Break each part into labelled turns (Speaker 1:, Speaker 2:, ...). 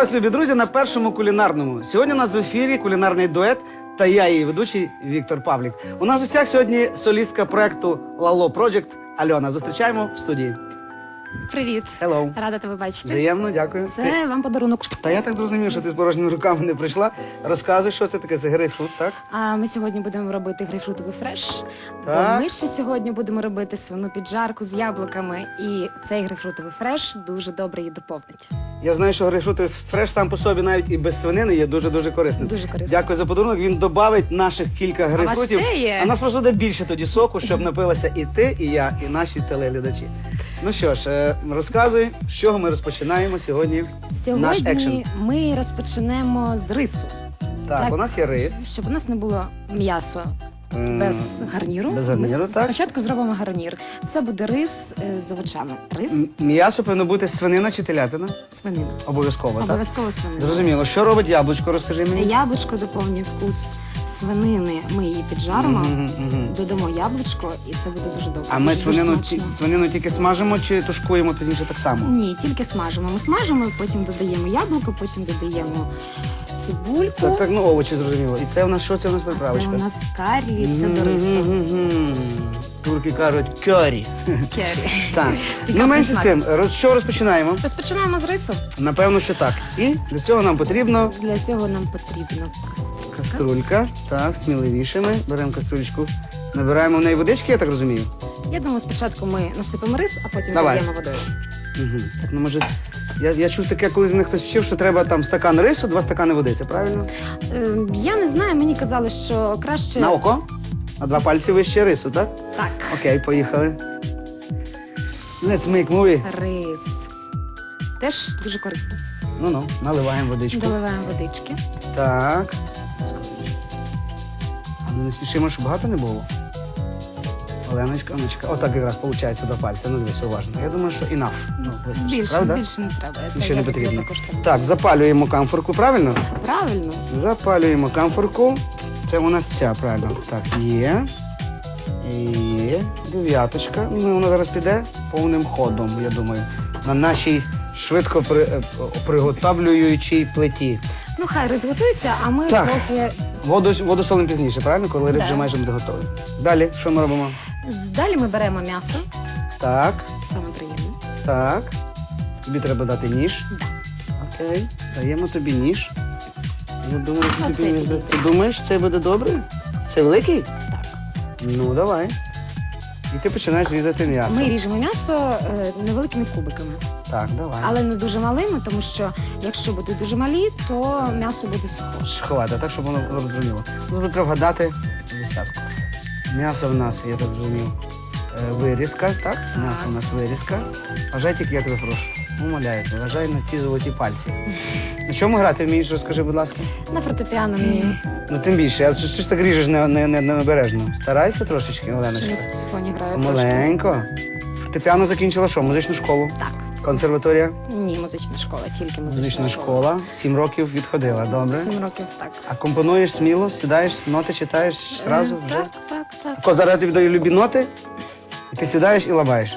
Speaker 1: Вас, любі друзі, на першому кулінарному. Сьогодні у нас в ефірі кулінарний дует та я, її ведучий Віктор Павлік. У нас у всіх сьогодні солістка проекту Лало Project Альона. Зустрічаємо в студії.
Speaker 2: Привіт,
Speaker 1: Hello.
Speaker 2: рада тебе бачити.
Speaker 1: Взаємно, дякую. Ти-
Speaker 2: Це вам подарунок.
Speaker 1: Та я так зрозумів, що ти з порожніми руками не прийшла. Розказуй, що це таке це грейпфрут, так?
Speaker 2: А ми сьогодні будемо робити грейпфрутовий фреш.
Speaker 1: Так.
Speaker 2: Бо ми ще сьогодні будемо робити свину піджарку з яблуками. І цей грейпфрутовий фреш дуже добре її доповнить.
Speaker 1: Я знаю, що грейпфрутовий фреш сам по собі навіть і без свинини є дуже дуже корисним.
Speaker 2: Дуже корисно.
Speaker 1: Дякую за подарунок. Він додавить наших кілька грейпфрутів.
Speaker 2: є?
Speaker 1: А нас просто буде більше тоді соку, щоб напилася і ти, і я, і наші телеглядачі. Ну що ж, е, розказуй, з чого ми розпочинаємо сьогодні. Наш екшен.
Speaker 2: Сьогодні ми розпочнемо з рису.
Speaker 1: Так,
Speaker 2: Так.
Speaker 1: у нас є рис.
Speaker 2: Щоб у нас не було м'ясо
Speaker 1: М,
Speaker 2: без гарніру.
Speaker 1: без гарніру,
Speaker 2: ми
Speaker 1: так.
Speaker 2: спочатку зробимо гарнір. Це буде рис е, з овочами. Рис,
Speaker 1: м- М'ясо повинно бути свинина чи телятина.
Speaker 2: свинина.
Speaker 1: Обов'язково, так?
Speaker 2: Обов'язково свинина.
Speaker 1: Зрозуміло. Що робить яблучко, розкажи мені.
Speaker 2: Яблучко доповнює вкус свинини. Ми її піджаримо,
Speaker 1: Мгм, мгм.
Speaker 2: додамо яблучко, і це буде дуже добре.
Speaker 1: А ми
Speaker 2: Дуже,
Speaker 1: свинину,
Speaker 2: смачно.
Speaker 1: ті- свинину тільки смажимо чи тушкуємо пізніше так само?
Speaker 2: Ні, тільки смажимо. Ми смажимо, потім додаємо яблуко, потім додаємо цибульку.
Speaker 1: Так, так, ну овочі зрозуміло. І це у нас що це у нас
Speaker 2: А
Speaker 1: приправочка?
Speaker 2: Це у нас карі, це до рису.
Speaker 1: Мгм. Турки кажуть curry.
Speaker 2: Кері.
Speaker 1: Так. Ну менше з
Speaker 2: смак.
Speaker 1: тим, роз- що розпочинаємо?
Speaker 2: Розпочинаємо з рису.
Speaker 1: Напевно, що так. І для цього нам потрібно
Speaker 2: Для цього нам потрібна каструлька.
Speaker 1: Так, сміливіше ми беремо каструлечку. Набираємо в неї водички, я так розумію.
Speaker 2: Я думаю, спочатку ми насипемо рис, а потім
Speaker 1: Давай.
Speaker 2: додаємо водою.
Speaker 1: Угу. Так, ну може. Я, я чув таке, коли мене хтось вчив, що треба там стакан рису, два стакани води. Це правильно?
Speaker 2: Е, я не знаю, мені казали, що краще
Speaker 1: На око? На два пальці вище рису, так?
Speaker 2: так.
Speaker 1: Окей, поїхали. Let's make movie.
Speaker 2: Рис. Теж дуже корисно.
Speaker 1: Ну ну, наливаємо водичку.
Speaker 2: Доливаємо водички.
Speaker 1: Так. Але не спішимо, щоб багато не було. Оленочка, Оночка. Отак якраз виходить до пальця. Ну дивись уважно. Я думаю, що enough. Ну, вистачить,
Speaker 2: Більше,
Speaker 1: правда?
Speaker 2: більше не треба. Це
Speaker 1: Більше не
Speaker 2: я-
Speaker 1: потрібно.
Speaker 2: також так.
Speaker 1: Так, запалюємо камфорку, правильно?
Speaker 2: Правильно.
Speaker 1: Запалюємо камфорку. Це у нас ця, правильно. Так, є. Є. Дев'яточка. Ну, вона зараз піде повним ходом, я думаю. На нашій швидко при, е, приготовлюючій плиті.
Speaker 2: Ну хай розготується, а ми
Speaker 1: Так.
Speaker 2: поки
Speaker 1: Воду, воду солимо пізніше, правильно? Коли риб
Speaker 2: Да.
Speaker 1: вже майже буде готовий. Далі, що ми робимо?
Speaker 2: далі ми беремо м'ясо,
Speaker 1: Так,
Speaker 2: саме приємне.
Speaker 1: так. Тобі треба дати ніж.
Speaker 2: Да.
Speaker 1: Окей. Даємо тобі ніж. Я думаю,
Speaker 2: А
Speaker 1: що
Speaker 2: це
Speaker 1: тобі ніж
Speaker 2: підійде.
Speaker 1: Ти думаєш, це буде добре? Це великий?
Speaker 2: Так.
Speaker 1: Ну, давай. І ти починаєш різати м'ясо.
Speaker 2: Ми ріжемо м'ясо е, невеликими кубиками,
Speaker 1: Так, давай.
Speaker 2: але не дуже малими, тому що якщо будуть дуже малі, то м'ясо буде сухо.
Speaker 1: Шховати, так, щоб воно розуміло. Ну, треба вгадати десятку. М'ясо в нас, я так зрозумів, е, вирізка, так? М'ясо в нас вирізка. Вважай тільки, я тебе прошу. Умоляю, тебе, вважай на ці золоті пальці. На чому грати вмієш, розкажи, будь ласка.
Speaker 2: На фортепіано мені
Speaker 1: Ну тим більше, а що ж ти так ріжеш не, не, не? Старайся трошечки,
Speaker 2: ще на
Speaker 1: Оленочка.
Speaker 2: саксофоні граю трошки.
Speaker 1: Маленько. Фортепіано закінчила що? Музичну школу?
Speaker 2: Так.
Speaker 1: Консерваторія?
Speaker 2: Ні, музична школа, тільки музична,
Speaker 1: Музична школа. Сім років відходила, добре.
Speaker 2: Сім років так.
Speaker 1: А компонуєш сміло, сідаєш, ноти читаєш зразу?
Speaker 2: Так, так, так.
Speaker 1: Ко зараз тобі даю любі ноти, і ти сідаєш і ламаєш.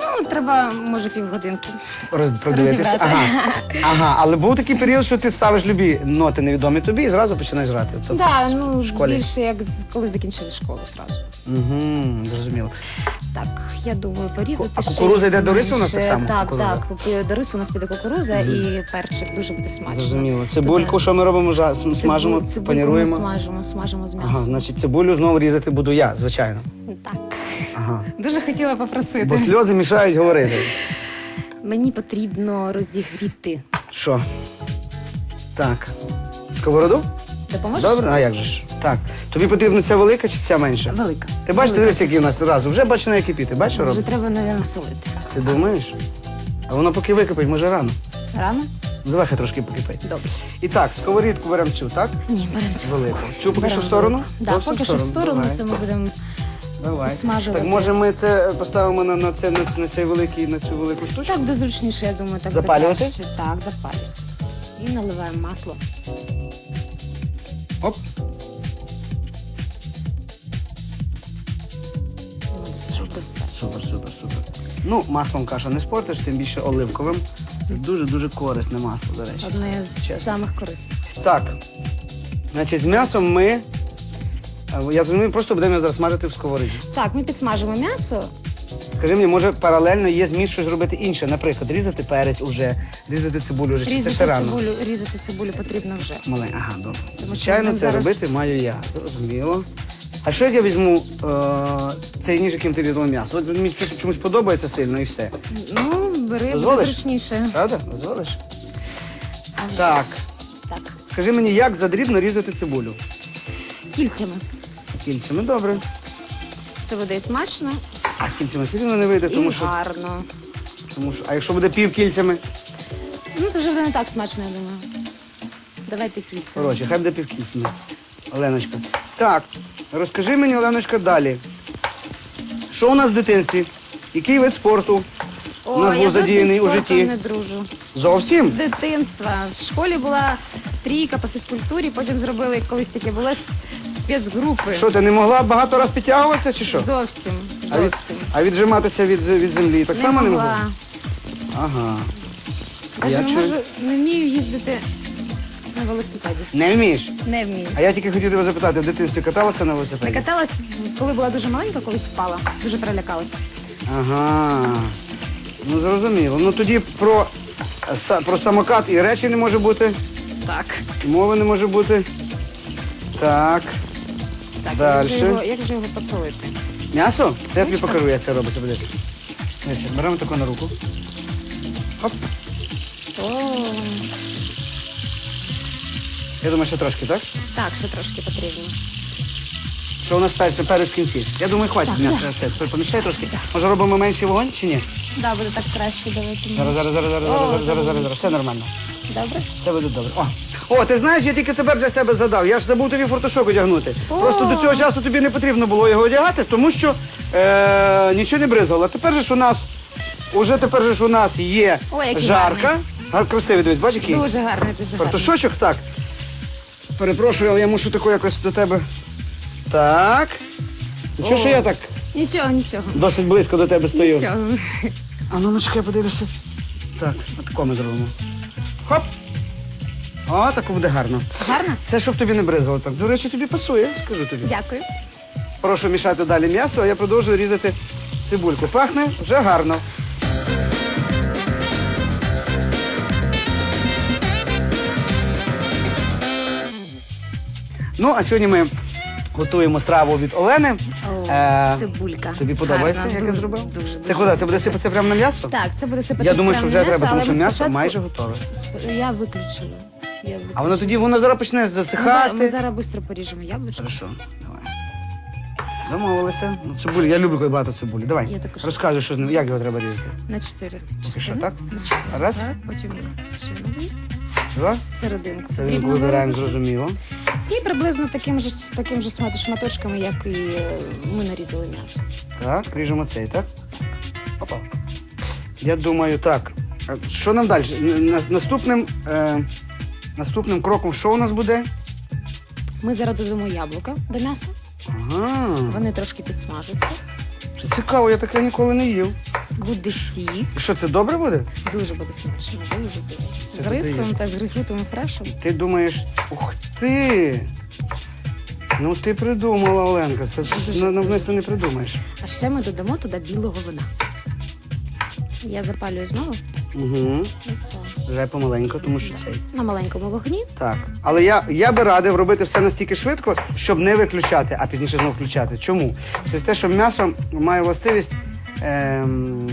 Speaker 2: Ну, треба, може, півгодинки.
Speaker 1: Роз, продивитися.
Speaker 2: Розібрати.
Speaker 1: Ага. ага. Але був такий період, що ти ставиш любі ноти невідомі тобі і зразу починаєш грати. Тобто,
Speaker 2: Так,
Speaker 1: в
Speaker 2: ну
Speaker 1: школі.
Speaker 2: більше як з- коли закінчили школу зразу.
Speaker 1: Угу, зрозуміло.
Speaker 2: Так, я думаю, порізати.
Speaker 1: А
Speaker 2: ще
Speaker 1: кукурудза йде до рису у нас так само?
Speaker 2: Так,
Speaker 1: Кукурудза?
Speaker 2: так. Пі- До рису у нас піде кукуруза і перчик дуже буде смачно.
Speaker 1: Зрозуміло. Цибульку, що ми робимо? Жа- см-
Speaker 2: Цибу-
Speaker 1: Смажемо,
Speaker 2: цибульку Ми
Speaker 1: паніруємо.
Speaker 2: смажимо, смажимо з м'ясом.
Speaker 1: Ага, значить, цибулю знову різати буду я, звичайно.
Speaker 2: Так.
Speaker 1: Ага.
Speaker 2: Дуже хотіла попросити.
Speaker 1: Бо сльози мішають говорити.
Speaker 2: Мені потрібно розігріти.
Speaker 1: Що? Так. Сковороду?
Speaker 2: Допоможеш?
Speaker 1: Добре? А як же ж? Так. Тобі потрібна ця велика чи ця менша?
Speaker 2: Велика.
Speaker 1: Ти бачиш, дивись, який у нас разу. Вже починає кипіти. Бачиш,
Speaker 2: Вже
Speaker 1: робить?
Speaker 2: треба, мабуть, солити.
Speaker 1: Ти думаєш? А воно поки википить, може рано.
Speaker 2: Рано?
Speaker 1: Давай хай трошки покипить.
Speaker 2: Добре.
Speaker 1: І так, сковорідку беремо цю, так?
Speaker 2: Ні, беремо цю.
Speaker 1: Велику. Цю поки що в
Speaker 2: Беремо
Speaker 1: сторону?
Speaker 2: велику. Да,
Speaker 1: Зовсім
Speaker 2: поки що в сторону,
Speaker 1: Давай.
Speaker 2: це ми будемо
Speaker 1: Давай.
Speaker 2: Смажувати.
Speaker 1: Так може ми це поставимо на, на, це, на, на цей великий, на цю велику штучку?
Speaker 2: Так, де зручніше, я думаю, так буде
Speaker 1: Запалювати?
Speaker 2: краще. Так, запалювати. І наливаємо масло.
Speaker 1: Оп.
Speaker 2: Ну.
Speaker 1: Супер, супер, супер. Ну, маслом каша не спортиш, тим більше оливковим. Це дуже-дуже корисне масло, до речі.
Speaker 2: Одне з
Speaker 1: Чесно.
Speaker 2: самих корисних.
Speaker 1: Так. Значить, з м'ясом ми. Е, Я розумію, просто будемо його зараз смажити в сковороді.
Speaker 2: Так, ми підсмажимо м'ясо.
Speaker 1: Скажи мені, може паралельно є зміст щось робити інше? Наприклад, різати перець уже, різати цибулю вже, чи це
Speaker 2: Різати
Speaker 1: ще рано?
Speaker 2: цибулю, різати цибулю потрібно вже.
Speaker 1: Малень. Ага, добре.
Speaker 2: що
Speaker 1: Звичайно, це
Speaker 2: зараз-
Speaker 1: робити маю я. Зрозуміло. А що як я візьму е, цей ніж, яким ти відомо м'ясо? От мені щось чомусь подобається сильно і все.
Speaker 2: Ну, бери буде
Speaker 1: Дозволиш?
Speaker 2: зручніше.
Speaker 1: Правда? Дозволиш? Так.
Speaker 2: Так.
Speaker 1: Скажи мені, як задрібно різати цибулю?
Speaker 2: Кільцями.
Speaker 1: Кільцями добре.
Speaker 2: Це буде і смачно,
Speaker 1: А кільцями все рівно не вийде, тому
Speaker 2: і
Speaker 1: що,
Speaker 2: гарно.
Speaker 1: тому що. А якщо буде пів кільцями?
Speaker 2: Ну, це вже не так смачно, я думаю. Давайте кільцями.
Speaker 1: Коротше, хай буде пів кільцями. Оленочка. Так, розкажи мені, Оленочка, далі. Що у нас в дитинстві? Який вид спорту у нас був задіяний у житті?
Speaker 2: не дружу.
Speaker 1: Зовсім?
Speaker 2: З дитинства. В школі була трійка по фізкультурі, потім зробили колись таке були с- спецгрупи.
Speaker 1: Що, ти не могла багато раз підтягуватися чи що?
Speaker 2: Зовсім.
Speaker 1: А, від,
Speaker 2: Зовсім.
Speaker 1: а віджиматися від, від землі так само не могла? Ага.
Speaker 2: Навіть
Speaker 1: Я
Speaker 2: не,
Speaker 1: чую.
Speaker 2: можу, не вмію їздити на велосипеді.
Speaker 1: Не вмієш?
Speaker 2: Не вмію.
Speaker 1: А я тільки хотів тебе запитати, в дитинстві каталася на
Speaker 2: Не
Speaker 1: велосипеді?
Speaker 2: каталась, коли була дуже маленька, колись впала. Дуже перелякалась.
Speaker 1: Ага. Ну зрозуміло. Ну тоді про, са- про самокат і речі не може бути,
Speaker 2: Так.
Speaker 1: мови не може бути. Так.
Speaker 2: Так,
Speaker 1: Дальше.
Speaker 2: Як, же його, як же його посолити?
Speaker 1: М'ясо? Та я тобі
Speaker 2: Ручка.
Speaker 1: покажу, як це робиться. Подивись. Беремо таку на руку. Хоп.
Speaker 2: О,
Speaker 1: Я думаю, ще трошки, так?
Speaker 2: так, ще трошки потрібно.
Speaker 1: Що у нас перше, перець в кінці? Я думаю, хватить м'яса. Все, тепер помішай трошки. Може робимо менший вогонь чи ні?
Speaker 2: Да, буде так краще давайте.
Speaker 1: Зараз, зараз, зараз, зараз, зараз, зараз, зараз, зараз. Все нормально.
Speaker 2: Добре?
Speaker 1: Все буде добре. О. О, ти знаєш, я тільки тепер для себе задав. Я ж забув тобі фортушок одягнути.
Speaker 2: О.
Speaker 1: Просто до цього часу тобі не потрібно було його одягати, тому що е, нічого не бризгало. А тепер же ж у нас, уже тепер же ж у нас є
Speaker 2: Ой, який
Speaker 1: жарка. Гар, красивий, дивись, бачиш, який?
Speaker 2: Дуже гарний, дуже гарний.
Speaker 1: Фартушочок, так. Перепрошую, але я мушу тако якось до тебе. Так. Нічого, що
Speaker 2: О.
Speaker 1: я так
Speaker 2: Нічого, нічого.
Speaker 1: досить близько до тебе стою.
Speaker 2: Нічого.
Speaker 1: А ну, ну чекай, подивлюся. Так, отако ми зробимо. Хоп. О, так буде гарно.
Speaker 2: Гарно?
Speaker 1: Це щоб тобі не бризало так. До речі, тобі пасує, скажу тобі.
Speaker 2: Дякую.
Speaker 1: Прошу мішати далі м'ясо, а я продовжую різати цибульку. Пахне вже гарно. Ну, а сьогодні ми готуємо страву від Олени.
Speaker 2: О,
Speaker 1: Е,
Speaker 2: цибулька.
Speaker 1: Тобі подобається,
Speaker 2: Гарно,
Speaker 1: як я
Speaker 2: дуже,
Speaker 1: зробив?
Speaker 2: Дуже,
Speaker 1: Це
Speaker 2: дуже.
Speaker 1: куди? Це буде сипатися прямо на м'ясо?
Speaker 2: Так, це буде сипати
Speaker 1: Я думаю, що вже треба, тому що м'ясо майже
Speaker 2: готове. Я виключила. Я виключила.
Speaker 1: А воно тоді воно зараз почне
Speaker 2: Ми
Speaker 1: засихати.
Speaker 2: ми зараз швидко поріжемо яблучко.
Speaker 1: Хорошо, давай. Домовилися. Ну, цибулі. Я люблю, коли багато цибулі. Давай.
Speaker 2: Я також.
Speaker 1: Розказуй, що з ним, як його треба різати.
Speaker 2: На чотири
Speaker 1: що,
Speaker 2: частини.
Speaker 1: так?
Speaker 2: На чотири.
Speaker 1: Раз.
Speaker 2: Так, потім ще одну.
Speaker 1: Два.
Speaker 2: серединку. Потрібно
Speaker 1: вибираємо,
Speaker 2: вирізати.
Speaker 1: зрозуміло.
Speaker 2: І приблизно таким же, таким же шматочками, як і е, ми нарізали м'ясо.
Speaker 1: Так, ріжемо цей, так? Опа. Я думаю, так. А Що нам далі? На- Наступним, е, наступним кроком, що у нас буде?
Speaker 2: Ми зараз додамо яблука до м'яса.
Speaker 1: Ага.
Speaker 2: Вони трошки підсмажаться.
Speaker 1: Це цікаво, я таке ніколи не їв.
Speaker 2: Буде сік.
Speaker 1: І що, це добре буде?
Speaker 2: Дуже буде смачно. Дуже.
Speaker 1: Це
Speaker 2: З
Speaker 1: ти
Speaker 2: рисом
Speaker 1: даєш.
Speaker 2: та з грейпфрутовим фрешем.
Speaker 1: Ти думаєш, ух ти! Ну ти придумала, Оленка. Це
Speaker 2: Дуже
Speaker 1: на- навмисно не придумаєш.
Speaker 2: А ще ми додамо туди білого вина. Я запалюю знову.
Speaker 1: Угу.
Speaker 2: І це.
Speaker 1: Вже помаленьку, тому що цей.
Speaker 2: На маленькому вогні.
Speaker 1: Так. Але я, я би радив робити все настільки швидко, щоб не виключати, а пізніше знову включати. Чому? Це те, що м'ясо має властивість. Ем,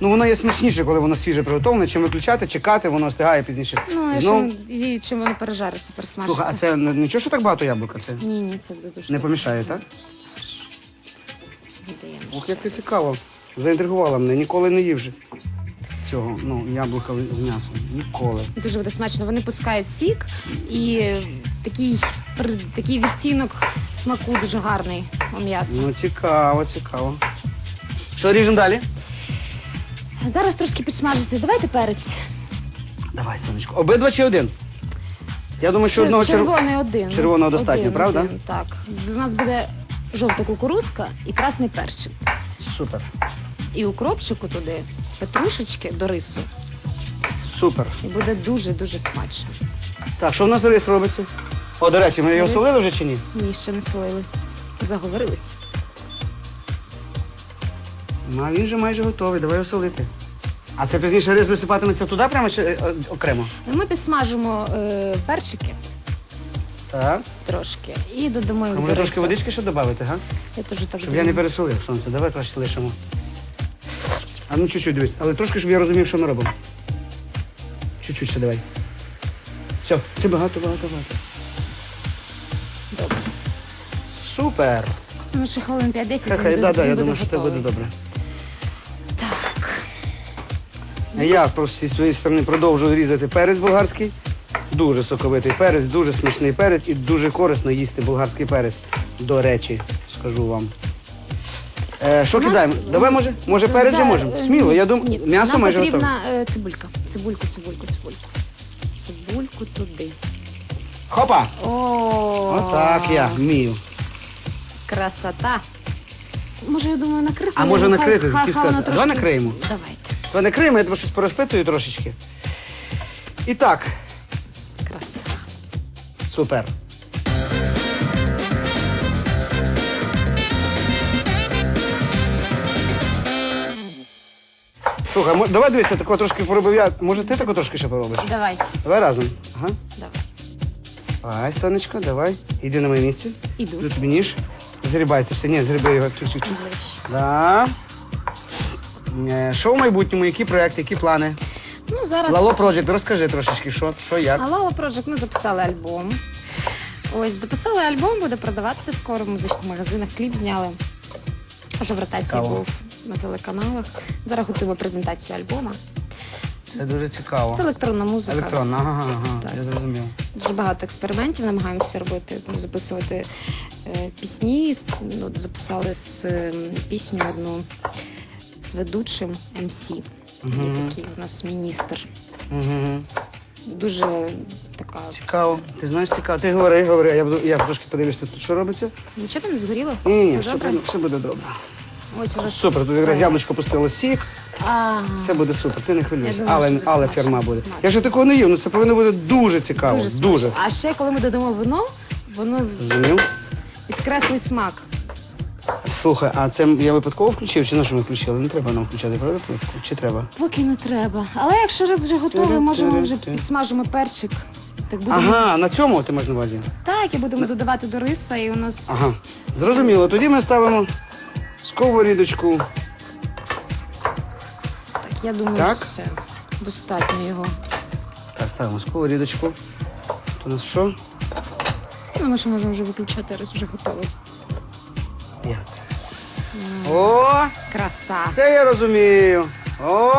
Speaker 1: ну, воно є смачніше, коли воно свіже приготовлене, чим виключати, чекати, воно остигає пізніше.
Speaker 2: Ну, і
Speaker 1: Знов...
Speaker 2: і чим воно пережариться, пересмажиться.
Speaker 1: Слухай, а це н- нічого, що так багато яблука? Це
Speaker 2: Ні, ні, це буде дуже
Speaker 1: не
Speaker 2: добре.
Speaker 1: помішає, так?
Speaker 2: Додаємо.
Speaker 1: Ох, як ти цікаво. Заінтригувала мене, ніколи не їв же цього, ну, яблука з м'ясом. Ніколи.
Speaker 2: Дуже буде смачно. Вони пускають сік і такий, такий відтінок смаку дуже гарний у м'ясо.
Speaker 1: Ну, цікаво, цікаво. Що ріжемо далі?
Speaker 2: Зараз трошки підсмажиться. Давайте перець.
Speaker 1: Давай, сонечко. Обидва чи один? Я думаю, що одного черв...
Speaker 2: червоний один.
Speaker 1: червоного достатньо,
Speaker 2: Один,
Speaker 1: правда?
Speaker 2: один, так. У нас буде жовта кукурузка і красний перчик.
Speaker 1: Супер.
Speaker 2: І укропчику туди петрушечки до рису.
Speaker 1: Супер.
Speaker 2: І буде дуже-дуже смачно.
Speaker 1: Так, що в нас рис робиться? О, до речі, ми його
Speaker 2: Рис.
Speaker 1: солили вже чи ні?
Speaker 2: Ні, ще не солили. Заговорились.
Speaker 1: Ну, а він же майже готовий, давай його солити. А це пізніше рис висипатиметься туди прямо чи е, е, окремо?
Speaker 2: Ми підсмажимо е, перчики
Speaker 1: Так.
Speaker 2: трошки і додамо їх до
Speaker 1: може трошки
Speaker 2: рису.
Speaker 1: водички ще додати, га?
Speaker 2: Я теж так
Speaker 1: Щоб я не
Speaker 2: думаю.
Speaker 1: пересолив сонце. Давай краще лишимо. А ну чуть-чуть дивись. Але трошки, щоб я розумів, що ми робимо. Чуть-чуть ще давай. Все, це багато, багато, багато.
Speaker 2: Добре.
Speaker 1: Супер.
Speaker 2: Ну, ще хвилин 5-10
Speaker 1: Хай,
Speaker 2: він
Speaker 1: хай,
Speaker 2: буде-
Speaker 1: да, да,
Speaker 2: він
Speaker 1: я
Speaker 2: буде
Speaker 1: думаю, що це буде добре. Я просто зі своєї сторони продовжую різати перець болгарський. Дуже соковитий перець, дуже смачний перець і дуже корисно їсти болгарський перець. До речі, скажу вам. Е, що кидаємо? Давай, може? Може, перець вже можемо?
Speaker 2: е,
Speaker 1: Сміло, я думаю, м'ясо майже готове.
Speaker 2: потрібна е, цибулька. Цибульку, цибульку, цибульку. Цибульку туди.
Speaker 1: Хопа!
Speaker 2: О,
Speaker 1: Отак я вмію.
Speaker 2: Красота. Може, я думаю, накрити.
Speaker 1: А може накрити,
Speaker 2: воно
Speaker 1: сказати. Давай накриємо.
Speaker 2: Давайте.
Speaker 1: То не Крим, я тебе щось порозпитую трошечки. І так,
Speaker 2: Краса.
Speaker 1: супер. Слухай, мо- давай дивися, такого трошки поробив я. Може, ти тако трошки ще поробиш?
Speaker 2: Давайте.
Speaker 1: Давай разом. Ага.
Speaker 2: Давай.
Speaker 1: Давай, сонечко, давай. Іди на моє місце.
Speaker 2: Іду.
Speaker 1: Тут тобі ніж. Зрібайся все. Ні, зриби його чуть-чуть. Да. Е, Що в майбутньому, які проекти, які плани?
Speaker 2: Ну, зараз...
Speaker 1: Лало Project, розкажи трошечки, що, що як.
Speaker 2: А Лала Project ми записали альбом. Ось, дописали альбом, буде продаватися скоро в музичних магазинах. Кліп зняли. Вже в ротації
Speaker 1: Цікаво.
Speaker 2: був на телеканалах. Зараз готуємо презентацію альбома.
Speaker 1: Це дуже цікаво.
Speaker 2: Це електронна музика.
Speaker 1: Електронна, ага, ага,
Speaker 2: Так.
Speaker 1: я зрозумів.
Speaker 2: Дуже багато експериментів намагаємося робити, записувати е, пісні. Ну, от записали з е, пісню одну з ведучим МС. Є такий у нас міністр.
Speaker 1: Угу.
Speaker 2: Дуже така.
Speaker 1: Цікаво. Ти знаєш цікаво. Ти говори, говори, я буду, я трошки подивлюсь тут, що робиться.
Speaker 2: Нічого не згоріло?
Speaker 1: Ні, ні, ні,
Speaker 2: Все добре?
Speaker 1: буде- все буде добре.
Speaker 2: Ось уже
Speaker 1: Супер, тут якраз яблучко пустило сік,
Speaker 2: А,
Speaker 1: все буде супер, ти не хвилюйся.
Speaker 2: Я думаю,
Speaker 1: Але,
Speaker 2: що буде
Speaker 1: але
Speaker 2: смачно,
Speaker 1: фірма буде.
Speaker 2: смачно.
Speaker 1: Я ще такого не їв, ну це повинно бути дуже цікаво.
Speaker 2: дуже,
Speaker 1: Дуже.
Speaker 2: смачно. А ще коли ми додамо вино, воно
Speaker 1: Зрозумів?
Speaker 2: підкреслить смак.
Speaker 1: Слухай, а це я випадково включив, чи на що ми включили? Не треба нам включати, правда? плитку? Чи треба?
Speaker 2: Поки не треба. Але якщо раз вже готовий, можемо вже підсмажимо перчик. Так будемо
Speaker 1: Ага, на цьому ти маєш на увазі?
Speaker 2: так, і будемо додавати до риса, і у нас
Speaker 1: Ага. Зрозуміло. Тоді ми ставимо сковорідочку.
Speaker 2: так, я думаю,
Speaker 1: Так?
Speaker 2: все. Достатньо його.
Speaker 1: Так, ставимо сковорідочку. Тут у нас що?
Speaker 2: Ну, ми ж можемо вже виключати, раз вже готовий.
Speaker 1: О,
Speaker 2: Краса.
Speaker 1: це я розумію. О,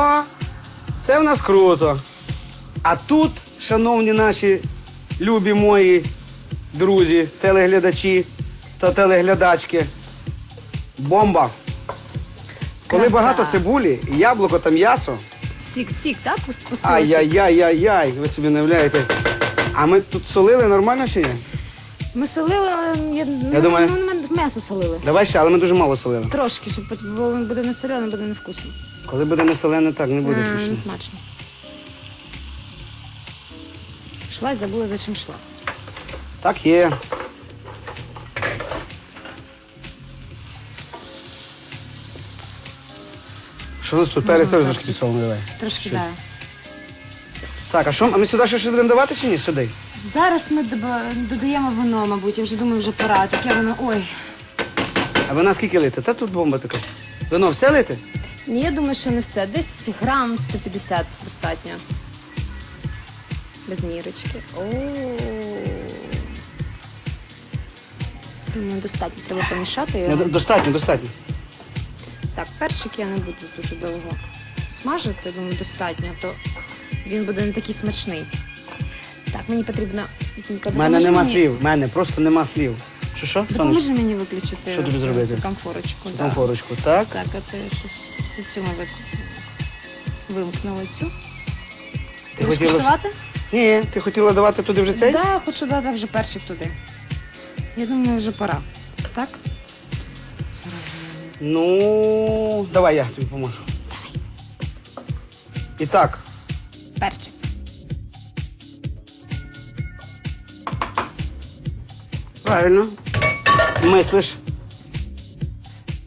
Speaker 1: це в нас круто. А тут, шановні наші любі мої друзі, телеглядачі та телеглядачки, бомба. Коли
Speaker 2: Краса.
Speaker 1: багато цибулі, яблуко та м'ясо,
Speaker 2: Сік, сік, так? Пустилося?
Speaker 1: ай-яй-яй-яй-яй, ви собі не уявляєте. А ми тут солили нормально чи ні?
Speaker 2: Ми солили, але я,
Speaker 1: Я думаю-
Speaker 2: ну, ми м'ясо солили.
Speaker 1: Давай ще, але ми дуже мало солили.
Speaker 2: Трошки, щоб бо буде не солений, буде невкусно.
Speaker 1: Коли буде не солене, так не буде
Speaker 2: А,
Speaker 1: смачно.
Speaker 2: не смачно. Йшла і забула, за чим йшла.
Speaker 1: Так є. Що у нас тут? Перець теж трошки підсолимо, давай.
Speaker 2: Трошки да.
Speaker 1: Так, а що? А ми сюди ще щось будемо давати чи ні? Сюди?
Speaker 2: Зараз ми додаємо вино, мабуть, я вже думаю, вже пора. Таке воно. Ой.
Speaker 1: А вона скільки лити? Та тут бомба така. Вино все лити?
Speaker 2: Ні, я думаю, що не все. Десь грам 150 достатньо. Без мірочки. О. Думаю, достатньо. Треба помішати його.
Speaker 1: до- Достатньо, достатньо.
Speaker 2: Так, перчик я не буду дуже довго смажити, думаю, достатньо, то він буде не такий смачний. Так, мені потрібно. Вітенька,
Speaker 1: У мене
Speaker 2: допоможи
Speaker 1: нема
Speaker 2: мені-
Speaker 1: слів, в мене просто нема слів. Що що?
Speaker 2: Допоможи мені виключити
Speaker 1: Що тобі зробити?
Speaker 2: цю комфорочку. да.
Speaker 1: Конфорочку, так?
Speaker 2: Так, а ти щось це цю ми вик- вимкнули цю.
Speaker 1: Ти
Speaker 2: Будеш
Speaker 1: хотіла-
Speaker 2: куштувати?
Speaker 1: Ні, ти хотіла давати туди вже цей?
Speaker 2: Так, да, хочу дати вже перчик туди. Я думаю, вже пора. Так? Зараз.
Speaker 1: Ну, давай я тобі поможу. І так,
Speaker 2: перчик.
Speaker 1: Правильно. Мислиш.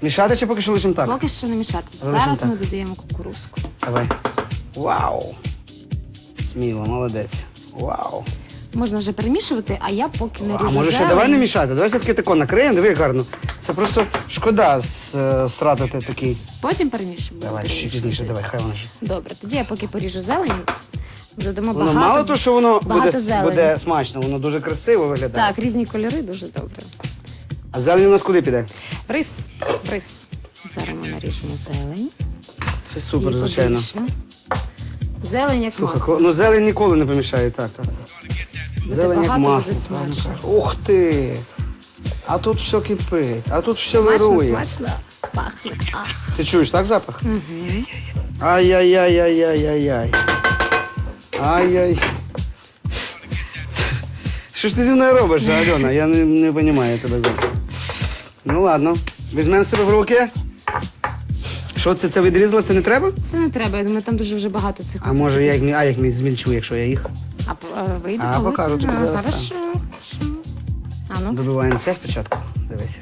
Speaker 1: Мішати чи поки що лишимо так?
Speaker 2: Поки що не мішати.
Speaker 1: Залишимо
Speaker 2: Зараз
Speaker 1: так.
Speaker 2: ми додаємо кукурузку.
Speaker 1: Давай. Вау. Сміло, молодець. Вау.
Speaker 2: Можна вже перемішувати, а я поки не ріжу
Speaker 1: А може ще
Speaker 2: зелень.
Speaker 1: давай не мішати? Давай все-таки тако накриємо, диви як гарно. Це просто шкода з- е, стратити такий.
Speaker 2: Потім перемішуємо.
Speaker 1: Давай, ще
Speaker 2: Перемішувати.
Speaker 1: пізніше, давай, хай воно ж.
Speaker 2: Добре, тоді я поки поріжу зелень, додамо
Speaker 1: Воно
Speaker 2: багато.
Speaker 1: мало того, що воно
Speaker 2: багато
Speaker 1: буде,
Speaker 2: зелені.
Speaker 1: буде смачно, воно дуже красиво виглядає.
Speaker 2: Так, різні кольори дуже добре.
Speaker 1: А зелень у нас куди піде?
Speaker 2: Рис, рис. Зараз ми наріжемо зелень.
Speaker 1: Це супер, звичайно.
Speaker 2: побільше. Зелень як
Speaker 1: Слухай,
Speaker 2: масло.
Speaker 1: ну зелень ніколи не помішає, так, так. Зелень як
Speaker 2: багато,
Speaker 1: масло.
Speaker 2: буде смачно.
Speaker 1: Ух ти! А тут все кипить, а тут все
Speaker 2: Смачно,
Speaker 1: вирує.
Speaker 2: смачно пахне. Ах.
Speaker 1: Ти чуєш, так запах? Угу. Ай-яй-яй-яй-яй-яй. Ай-яй. Що ж ти зі мною робиш, Альона? Я не, не розумію тебе зовсім. Ну ладно. Візьмемо себе в руки. Що це, це відрізало, це не треба?
Speaker 2: Це не треба, я думаю, там дуже вже багато цих.
Speaker 1: А може я їх, мі- а як мені змільчу, якщо я їх?
Speaker 2: А, п- а вийде?
Speaker 1: А, покажу тобі зараз,
Speaker 2: Хорошо. хорошо. А ну,
Speaker 1: Добиваємо це спочатку. Дивися.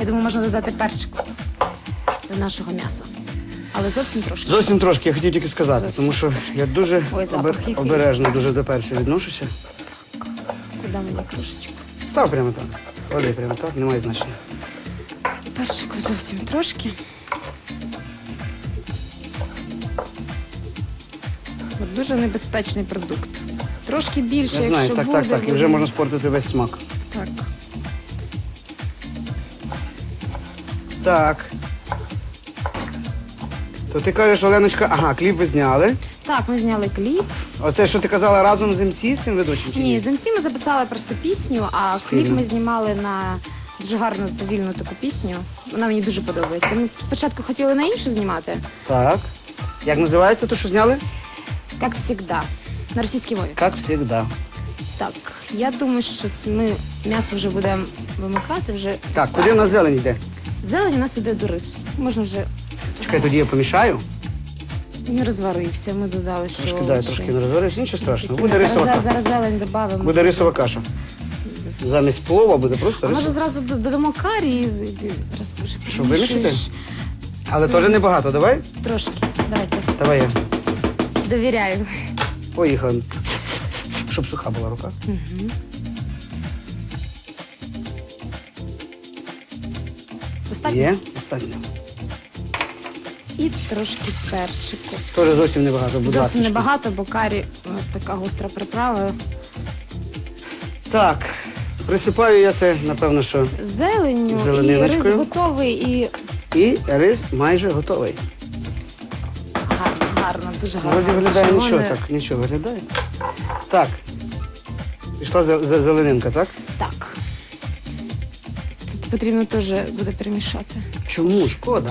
Speaker 2: я думаю, можна додати перчику до нашого м'яса. Але зовсім трошки.
Speaker 1: Зовсім трошки, я хотів тільки сказати,
Speaker 2: Зовсім.
Speaker 1: тому що я дуже
Speaker 2: Ой, запах
Speaker 1: обе-
Speaker 2: який.
Speaker 1: обережно дуже до перцю відношуся.
Speaker 2: Куди мені кружечку?
Speaker 1: Став прямо так. Клади прямо так, немає значення.
Speaker 2: Перчику зовсім трошки. От Дуже небезпечний продукт. Трошки більше,
Speaker 1: Я
Speaker 2: якщо
Speaker 1: знаю, так,
Speaker 2: буде.
Speaker 1: так, так. І вже
Speaker 2: буде-
Speaker 1: можна спортити весь смак.
Speaker 2: Так.
Speaker 1: Так. То ти кажеш, Оленочка, ага, кліп ви зняли.
Speaker 2: Так, ми зняли кліп.
Speaker 1: Оце, що ти казала разом з МС, з цим ведучим? чи
Speaker 2: Ні, з МС ми записали просто пісню, а
Speaker 1: Спільно.
Speaker 2: кліп ми знімали на дуже гарну повільну таку пісню. Вона мені дуже подобається. Ми спочатку хотіли на іншу знімати,
Speaker 1: Так. Як називається то, що зняли?
Speaker 2: як завжди, на російській мові.
Speaker 1: Як завжди.
Speaker 2: Так, я думаю, що це ми м'ясо вже будемо вимикати вже.
Speaker 1: Так, куди в нас зелень йде?
Speaker 2: Зелень у нас іде до рису. Можна вже
Speaker 1: Чекай, тоді я помішаю.
Speaker 2: не розварився. Ми додали ще
Speaker 1: Трошки дай,
Speaker 2: овочі.
Speaker 1: трошки не розгорюсь. Нічого страшного. Буде рисова
Speaker 2: зараз,
Speaker 1: каша.
Speaker 2: зараз зелень додамо.
Speaker 1: Буде рисова каша. Замість плова буде просто
Speaker 2: А може
Speaker 1: рисова.
Speaker 2: зразу д- додамо карі і і раз
Speaker 1: Що, вимішати? Але теж небагато, давай?
Speaker 2: Трошки. Давайте.
Speaker 1: Давай я.
Speaker 2: Довіряю.
Speaker 1: Поїхали. Щоб суха була рука.
Speaker 2: Достатньо?
Speaker 1: Є, достатньо.
Speaker 2: І трошки перчику.
Speaker 1: Теж зовсім небагато, будь
Speaker 2: Зовсім небагато, бо карі у нас така гостра приправа.
Speaker 1: Так, присипаю я це, напевно, що
Speaker 2: Зеленню і
Speaker 1: Зелениночкою.
Speaker 2: рис готовий і
Speaker 1: і рис майже готовий.
Speaker 2: гарно, гарно, дуже гарно.
Speaker 1: Вроді виглядає нічого, так, нічого виглядає. Так. Пішла зе- зе- зеленинка, так?
Speaker 2: Так. Це потрібно теж буде перемішати.
Speaker 1: Чому? Шкода.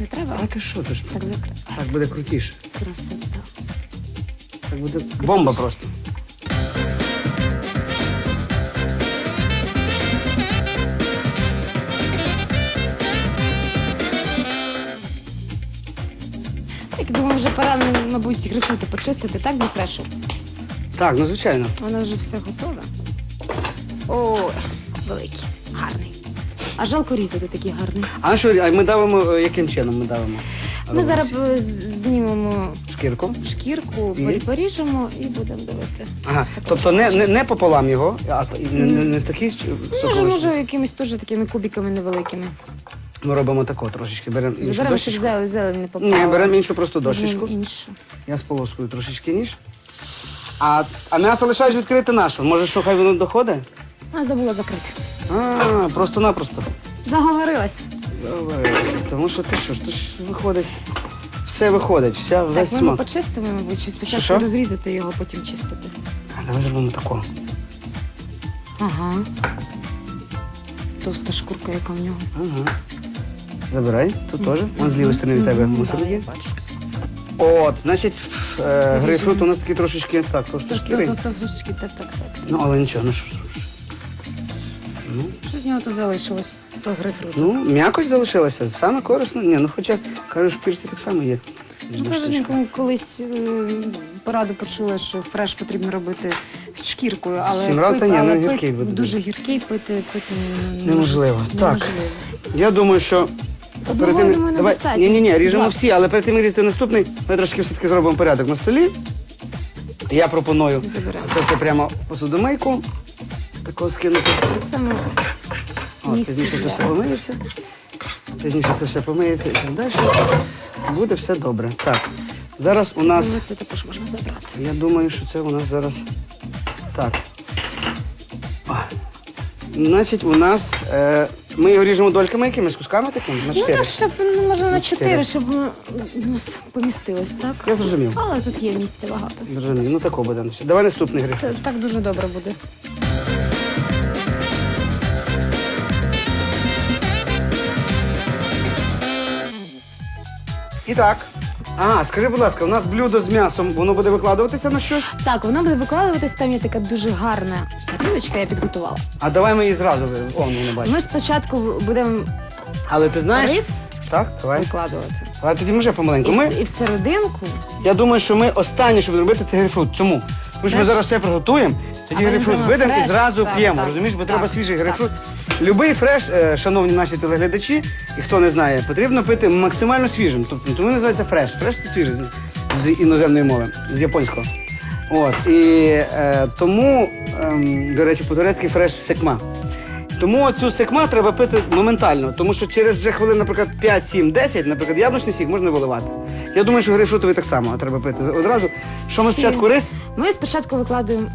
Speaker 2: Не треба?
Speaker 1: А ти що ти ж?
Speaker 2: Так закр...
Speaker 1: Так буде крутіше.
Speaker 2: красота.
Speaker 1: Так буде бомба просто.
Speaker 2: Так, думаю, вже пора, мабуть, грифити почистити, так, до фрешу?
Speaker 1: Так, ну звичайно.
Speaker 2: Воно вже все готове. О, гарний. А жалко різати такий гарний.
Speaker 1: А що, а ми давимо, е, яким чином ми давимо?
Speaker 2: Ми зараз е, з- знімемо
Speaker 1: Шкірку.
Speaker 2: шкірку,
Speaker 1: І?
Speaker 2: поріжемо і будемо дивити.
Speaker 1: Ага, тобто не, не, не пополам його, а т- і не, не, не в такій ч-
Speaker 2: Може,
Speaker 1: соковищі.
Speaker 2: може, якимись теж такими кубиками невеликими.
Speaker 1: Ми робимо тако трошечки. Беремо іншу
Speaker 2: Заберемо, щоб
Speaker 1: дощечку.
Speaker 2: зелень, зелень не попала.
Speaker 1: Ні, беремо іншу просто дощечку.
Speaker 2: Візьмемо іншу.
Speaker 1: Я сполоскую трошечки ніж. А, а м'ясо лишаєш відкрити нашу. Може, що хай воно доходить?
Speaker 2: А, забула закрити.
Speaker 1: А, просто-напросто.
Speaker 2: Заговорилась.
Speaker 1: Договорилися. Тому що ти що ж, ти ж виходить. Все виходить, вся весь
Speaker 2: Так, ми його
Speaker 1: смак.
Speaker 2: почистимо, мабуть, чи спочатку
Speaker 1: Що-що?
Speaker 2: розрізати його, потім чистити.
Speaker 1: А, Давай зробимо тако.
Speaker 2: Ага. Товста шкурка, яка в нього.
Speaker 1: Ага. Забирай, тут теж. Вон з лівої сторони від тебе мусор є. От, значить, е, грейпфрут у нас такий трошечки так,
Speaker 2: То-
Speaker 1: шкірий.
Speaker 2: так, так, так.
Speaker 1: Ну, але нічого, ну що зробиш. Ну,
Speaker 2: Що з нього тут залишилось? по грейпфруту.
Speaker 1: Ну, м'якость залишилася. Саме корисно. Ні, ну хоча кажу, що в пірці так само є.
Speaker 2: Ну, кажуть, колись е, пораду почула, що фреш потрібно робити з шкіркою, але,
Speaker 1: Сім раз та ні,
Speaker 2: але
Speaker 1: ну, гіркий буде
Speaker 2: дуже гіркий пити, пити н-
Speaker 1: Неможливо. Так.
Speaker 2: неможливо.
Speaker 1: Я думаю, що
Speaker 2: Одного, я думаю, недостатньо.
Speaker 1: Ні, ні, ні, ріжемо
Speaker 2: Два.
Speaker 1: всі, але перед тим як різати наступний, ми трошки все-таки зробимо порядок на столі. Я пропоную
Speaker 2: Заберемо.
Speaker 1: це все прямо в посудомийку. Такого скинути.
Speaker 2: Саме
Speaker 1: О,
Speaker 2: Місце
Speaker 1: пізніше це все помиється. Пізніше це все помиється і так далі. Буде все добре. Так, зараз у нас.
Speaker 2: ну, це також можна забрати.
Speaker 1: Я думаю, що це у нас зараз. Так. О. Значить, у нас. Е, ми його ріжемо дольками якимись кусками такими на
Speaker 2: Ну,
Speaker 1: чотири.
Speaker 2: так, щоб ну, може на
Speaker 1: чотири.
Speaker 2: щоб ну, помістилось, так?
Speaker 1: Я зрозумів.
Speaker 2: Але тут є місця багато.
Speaker 1: Зрозумів. Ну тако буде. Давай наступний гриф.
Speaker 2: Та- Так дуже добре буде.
Speaker 1: І так. Ага, скажи, будь ласка, у нас блюдо з м'ясом, воно буде викладуватися на щось?
Speaker 2: Так, воно буде викладуватись, там є така дуже гарна тарілочка, я підготувала.
Speaker 1: А давай ми її зразу ви- О, ну не бачу.
Speaker 2: Ми спочатку будемо
Speaker 1: Але ти знаєш.
Speaker 2: рис
Speaker 1: Так, давай.
Speaker 2: викладувати.
Speaker 1: Давай тоді ми вже помаленьку.
Speaker 2: І,
Speaker 1: Ми,
Speaker 2: в- і всерединку
Speaker 1: я думаю, що ми останнє, щоб робити, це грейпфрут. Чому? Тому що ми зараз все приготуємо, тоді грейпфрут видимо і зразу п'ємо. Розумієш, бо треба свіжий грейпфрут. Любий фреш, е, шановні наші телеглядачі, і хто не знає, потрібно пити максимально свіжим. Тобто тому називається фреш. Фреш це свіжий з, з іноземної мови, з японського. От і е, тому, ем, до речі, по-турецьки фреш секма. Тому цю секма треба пити моментально, тому що через вже хвилин, наприклад, 5, 7, 10, наприклад, яблучний сік можна виливати. Я думаю, що грейпфрутовий так само треба пити одразу. Що ми спочатку рис?
Speaker 2: ми спочатку викладуємо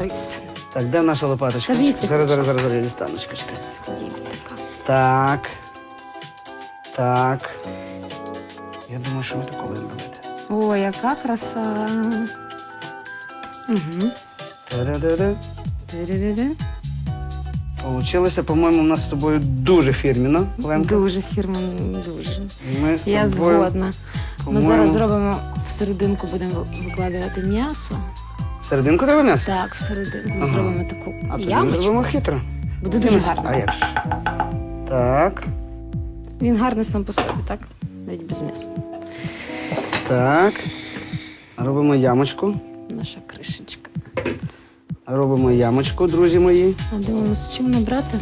Speaker 2: рис.
Speaker 1: Так, де наша лопаточка?
Speaker 2: Їсти
Speaker 1: Зараз, зараз, зараз, зараз я дістану, чекай, чекай. Так. Так. Я думаю, що ми таку будемо робити.
Speaker 2: О, яка краса. Угу.
Speaker 1: Та-да-да-да. Получилося, по-моєму, у нас з тобою дуже фірміно, Ленка.
Speaker 2: Дуже фірменно, дуже.
Speaker 1: Ми з
Speaker 2: Я
Speaker 1: тобою,
Speaker 2: згодна. Ми
Speaker 1: по-моєму-
Speaker 2: зараз зробимо всерединку, будемо викладувати м'ясо.
Speaker 1: Серединку треба м'ясо?
Speaker 2: Так, всерединку ми
Speaker 1: Ага.
Speaker 2: зробимо таку
Speaker 1: А тоді ми
Speaker 2: ямочку.
Speaker 1: зробимо хитро.
Speaker 2: Буде дуже
Speaker 1: Дивись,
Speaker 2: гарно.
Speaker 1: А як ж? Так,
Speaker 2: Він гарний сам по собі, так? Навіть без м'яса.
Speaker 1: так. Робимо ямочку.
Speaker 2: Наша кришечка.
Speaker 1: Робимо ямочку, друзі мої.
Speaker 2: А дивимося, чим набрати?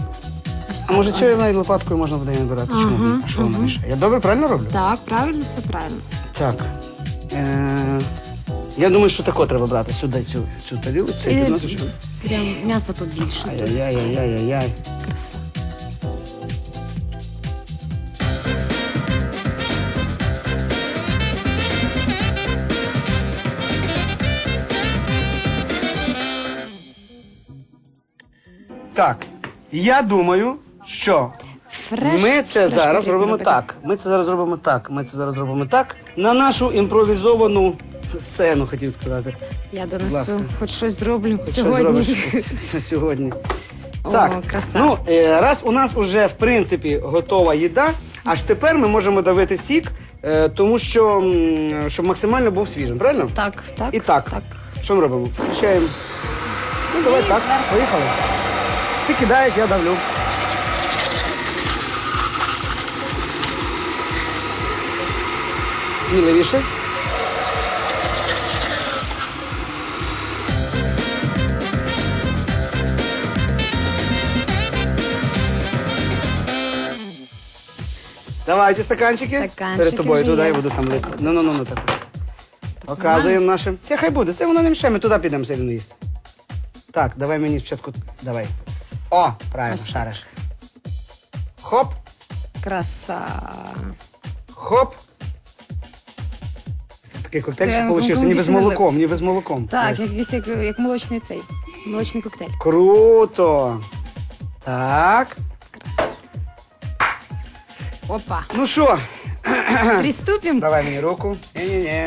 Speaker 1: А може чого навіть лопаткою можна буде набирати? Чому?
Speaker 2: Ага,
Speaker 1: ні? А що воно
Speaker 2: ага.
Speaker 1: мішає? Я добре, правильно роблю?
Speaker 2: Так, правильно, все правильно.
Speaker 1: Так. Е- я думаю, що тако треба брати сюди цю, цю тарілку, цей
Speaker 2: І
Speaker 1: підносочок.
Speaker 2: Прям м'ясо побільше.
Speaker 1: Ай-яй-яй-яй-яй.
Speaker 2: Краса.
Speaker 1: Так, я думаю, що
Speaker 2: Фреш.
Speaker 1: ми це
Speaker 2: фреш
Speaker 1: зараз
Speaker 2: потрібно
Speaker 1: робимо
Speaker 2: робити.
Speaker 1: так. Ми це зараз робимо так. Ми це зараз робимо так. На нашу імпровізовану сцену, хотів сказати.
Speaker 2: Я
Speaker 1: Будь
Speaker 2: донесу,
Speaker 1: ласка.
Speaker 2: хоч щось зроблю
Speaker 1: Що
Speaker 2: сьогодні.
Speaker 1: зробиш сьогодні?
Speaker 2: О,
Speaker 1: Так,
Speaker 2: краса.
Speaker 1: ну е, раз у нас вже в принципі готова їда, аж тепер ми можемо давити сік, е, тому що м, щоб максимально був свіжим, правильно?
Speaker 2: Так, так.
Speaker 1: І так.
Speaker 2: так.
Speaker 1: Що ми робимо? Включаємо. Ну давай так, поїхали. Ти кидаєш, я давлю. Сміливіше. Давайте стаканчики.
Speaker 2: Стаканчики
Speaker 1: Перед тобою туди
Speaker 2: є.
Speaker 1: я буду там лити. Ну, ну, ну, ну так. Показуємо нашим. Це хай буде, це воно не мішає, ми туди підемо все їсти. Так, давай мені спочатку. Давай. О, правильно,
Speaker 2: Ось так.
Speaker 1: шариш. Хоп,
Speaker 2: Краса.
Speaker 1: хоп. Такий коктейльчик
Speaker 2: Це,
Speaker 1: вийшов,
Speaker 2: ну,
Speaker 1: ніби з молоком, ніби з молоком.
Speaker 2: Так,
Speaker 1: Знаєш.
Speaker 2: як, як, як молочний цей. Молочний коктейль.
Speaker 1: Круто. Так.
Speaker 2: Опа.
Speaker 1: Ну що,
Speaker 2: Приступимо.
Speaker 1: давай мені руку. Ні-ні-ні.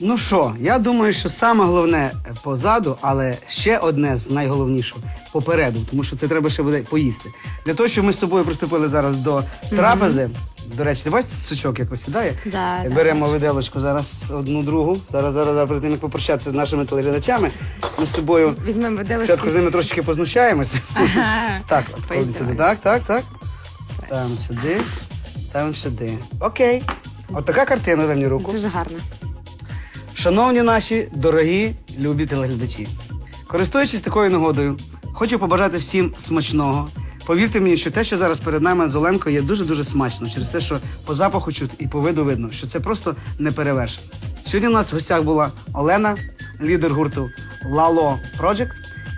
Speaker 1: Ну що, я думаю, що саме головне позаду, але ще одне з найголовнішого попереду, тому що це треба ще буде поїсти. Для того, щоб ми з тобою приступили зараз до трапези. До речі, ти бачиш сучок як осідає?
Speaker 2: Да, да,
Speaker 1: Беремо виделочку зараз одну другу. Зараз, зараз, зараз перед тим як попрощатися з нашими телеглядачами. ми з тобою
Speaker 2: Візьмемо
Speaker 1: спочатку з ними трошечки познущаємося.
Speaker 2: Ага.
Speaker 1: Так, от, сюди. Так, так, так. Ставимо сюди, ставимо сюди. Окей. От така картина дай мені руку.
Speaker 2: Дуже гарно.
Speaker 1: Шановні наші дорогі любі телеглядачі, користуючись такою нагодою, хочу побажати всім смачного. Повірте мені, що те, що зараз перед нами з Оленкою, є дуже-дуже смачно через те, що по запаху чути і по виду видно, що це просто не перевершено. Сьогодні у нас в гостях була Олена, лідер гурту Лало Project.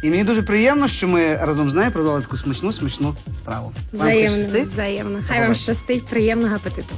Speaker 1: І мені дуже приємно, що ми разом з нею провели таку смачну, смачну страву.
Speaker 2: Взаємно, взаємно. Хай вам щастить, приємного апетиту.